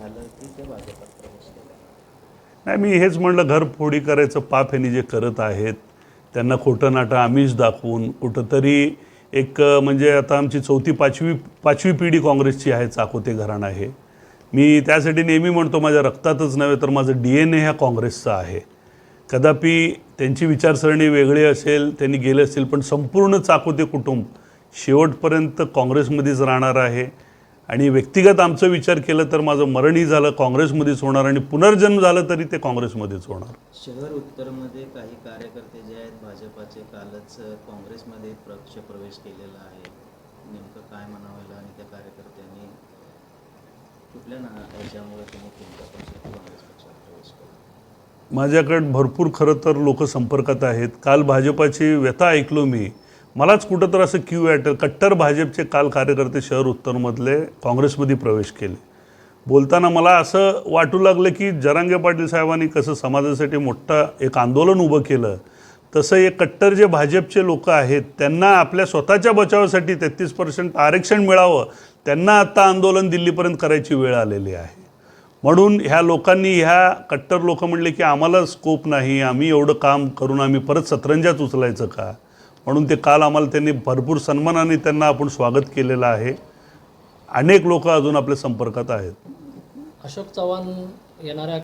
झालं की ते भाजपात प्रवेश केला? नाही मी हेच म्हणलं घर फोडी करायचं पाप ह्यांनी जे करत आहेत. त्यांना खोटं नाटं आमिष दाखवून कुठंतरी एक म्हणजे आता आमची चौथी पाचवी पाचवी पिढी काँग्रेसची आहे चाकोते घराणं आहे मी त्यासाठी नेहमी म्हणतो माझ्या रक्तातच नव्हे तर माझं डी एन ए ह्या काँग्रेसचं आहे. कदापि त्यांची विचारसरणी वेगळी असेल त्यांनी गेले असतील पण संपूर्ण चाकोते कुटुंब शेवटपर्यंत काँग्रेसमध्येच राहणार आहे. आणि व्यक्तिगत आमचं विचार केलं तर माझं मरणही झालं काँग्रेसमध्येच होणार आणि पुनर्जन्म झालं तरी ते काँग्रेसमध्येच होणार. शहर उत्तरमध्ये काही कार्यकर्ते जे आहेत भाजपाचे कालच काँग्रेसमध्ये पक्ष प्रवेश केलेला आहे. नेमकं काय म्हणावं आणि त्या कार्यकर्त्यांनी कुठल्या ना याच्यामुळे त्यांनी तुमच्या काँग्रेस पक्षात प्रवेश केला? माझ्याकडे भरपूर खरं तर लोक संपर्कात आहेत. काल भाजपाची व्यथा ऐकलो मी. मलाच कुठं तर असं क्यू वाटलं कट्टर भाजपचे काल कार्यकर्ते शहर उत्तरमधले काँग्रेसमध्ये प्रवेश केले. बोलताना मला असं वाटू लागलं की जरांगे पाटील साहेबांनी कसं समाजासाठी मोठं एक आंदोलन उभं केलं तसं हे कट्टर जे भाजपचे लोक आहेत त्यांना आपल्या स्वतःच्या बचावासाठी तेहतीस पर्सेंट आरक्षण मिळावं त्यांना आता आंदोलन दिल्लीपर्यंत करायची वेळ आलेली आहे. म्हणून ह्या लोकांनी ह्या कट्टर लोक म्हणले की आम्हाला स्कोप नाही आम्ही एवढं काम करून आम्ही परत सतरंजात उचलायचं का? म्हणून ते काल आम्हाला त्यांनी भरपूर सन्मानाने त्यांना आपण स्वागत केलेलं आहे. अनेक लोक अजून आपल्या संपर्कात आहेत. अशोक चव्हाण येणाऱ्या